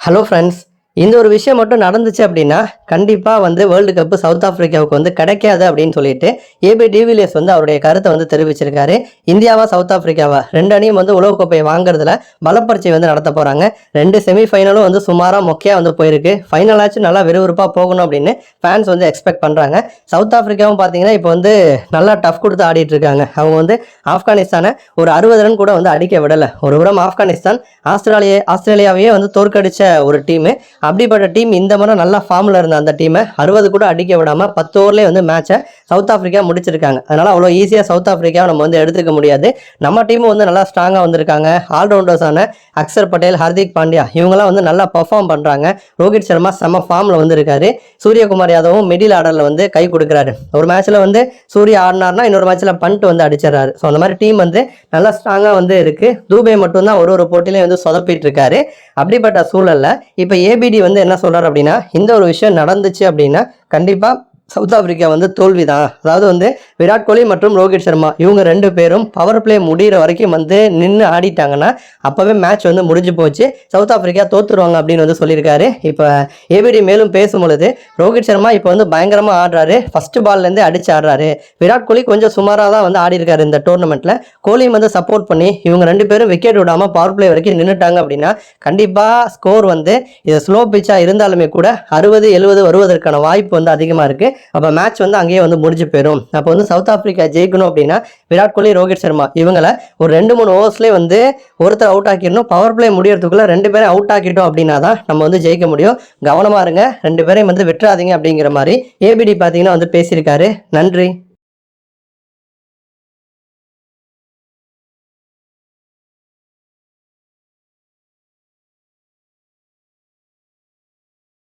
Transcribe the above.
Hello friends இந்த ஒரு விஷயம் மட்டும் நடந்துச்சு அப்படின்னா கண்டிப்பாக வந்து வேர்ல்டு கப்பு சவுத் ஆஃப்ரிக்காவுக்கு வந்து கிடைக்காது அப்படின்னு சொல்லிட்டு ஏபி டிவிலியர்ஸ் வந்து அவருடைய கருத்தை வந்து தெரிவிச்சிருக்காரு. இந்தியாவா சவுத் ஆஃப்ரிக்காவா ரெண்டு அணியும் வந்து உலகக்கோப்பையை வாங்குறதுல பலப்பரீட்சை வந்து நடத்த போகிறாங்க ரெண்டு செமிஃபைனலும் வந்து சுமாராக மொக்கையாக வந்து போயிருக்கு. ஃபைனலாச்சும் நல்லா விறுவிறுப்பாக போகணும் அப்படின்னு ஃபேன்ஸ் வந்து எக்ஸ்பெக்ட் பண்ணுறாங்க சவுத் ஆஃப்ரிக்காவும் பார்த்தீங்கன்னா இப்போ வந்து நல்லா டஃப் கொடுத்து ஆடிட்டு இருக்காங்க. அவங்க வந்து ஆப்கானிஸ்தானை ஒரு அறுபது ரன் கூட வந்து அடிக்க விடலை. ஒரு புறம் ஆப்கானிஸ்தான் ஆஸ்திரேலிய ஆஸ்திரேலியாவையே வந்து தோற்கடிச்ச ஒரு டீமு அப்படிப்பட்ட டீம் இந்த முறை நல்லா ஃபார்மில் இருந்த அந்த டீமை அறுபது கூட அடிக்க விடாமல் பத்து ஓவர்லேயே வந்து மேட்சை சவுத் ஆஃப்ரிக்கா முடிச்சிருக்காங்க. அதனால் அவ்வளோ ஈஸியாக சவுத் ஆஃப்ரிக்காவை நம்ம வந்து எடுத்துக்க முடியாது. நம்ம டீமும் வந்து நல்லா ஸ்ட்ராங்காக வந்திருக்காங்க. ஆல்ரவுண்டர்ஸான அக்சர் பட்டேல் ஹர்திக் பாண்டியா இவங்கெல்லாம் வந்து நல்லா பர்ஃபார்ம் பண்ணுறாங்க ரோஹித் சர்மா செம்ம ஃபார்மில் வந்திருக்காரு சூரியகுமார் யாதவும் மிடில் ஆர்டரில் வந்து கை கொடுக்குறாரு. ஒரு மேட்ச்சில் வந்து சூர்யா ஆடினார்னா இன்னொரு மேட்ச்சில் பண்ணிட்டு வந்து அடிச்சிடறாரு. ஸோ அந்த மாதிரி டீம் வந்து நல்லா ஸ்ட்ராங்காக வந்து இருக்குது தூபே மட்டும்தான் ஒரு ஒரு போட்டிலையும் வந்து சொதப்பிட்டு இருக்காரு. அப்படிப்பட்ட சூழலில் இப்போ ஏபி ஏபிடி வந்து என்ன சொல்கிறார் அப்படின்னா இந்த ஒரு விஷயம் நடந்துச்சு அப்படின்னா கண்டிப்பாக சவுத் ஆப்பிரிக்கா வந்து தோல்வி தான் அதாவது வந்து விராட் கோலி மற்றும் ரோஹித் சர்மா இவங்க ரெண்டு பேரும் பவர் பிளே முடிகிற வரைக்கும் வந்து நின்று ஆடிட்டாங்கன்னா அப்போவே மேட்ச் வந்து முடிஞ்சு போச்சு. சவுத் ஆப்பிரிக்கா தோத்துருவாங்க அப்படின்னு வந்து சொல்லியிருக்காரு. இப்போ ஏபிடி மேலும் பேசும் பொழுது ரோஹித் சர்மா இப்போ வந்து பயங்கரமாக ஆடுறாரு. ஃபஸ்ட்டு பால்லேருந்து அடிச்சு ஆடுறாரு. விராட் கோலி கொஞ்சம் சுமாராக தான் வந்து ஆடி இருக்காரு இந்த டோர்னமெண்ட்டில் கோலியும் வந்து சப்போர்ட் பண்ணி இவங்க ரெண்டு பேரும் விக்கெட் விடாமல் பவர் பிளே வரைக்கும் நின்றுட்டாங்க அப்படின்னா கண்டிப்பாக ஸ்கோர் வந்து இது ஸ்லோ பிச்சாக இருந்தாலுமே கூட அறுபது எழுபது வருவதற்கான வாய்ப்பு வந்து அதிகமாக இருக்குது அப்போ மேட்ச் வந்து அங்கேயே வந்து முடிஞ்சு போயிடும் அப்போ வந்து சவுத் ஆப்பிரிக்கா ஜெயிக்கணும் அப்படின்னா விராட் கோலி ரோஹித் சர்மா இவங்களை ஒரு ரெண்டு மூணு ஓவர்ஸ்லேயே வந்து ஒருத்தர் அவுட் ஆக்கிடணும். பவர் பிளே முடியறதுக்குள்ளே ரெண்டு பேரும் அவுட் ஆக்கிட்டோம் அப்படின்னா தான் நம்ம வந்து ஜெயிக்க முடியும். கவனமாக இருங்க. ரெண்டு பேரையும் வந்து விட்டுறாதீங்க அப்படிங்கிற மாதிரி ஏபிடி பார்த்தீங்கன்னா வந்து பேசியிருக்காரு. நன்றி.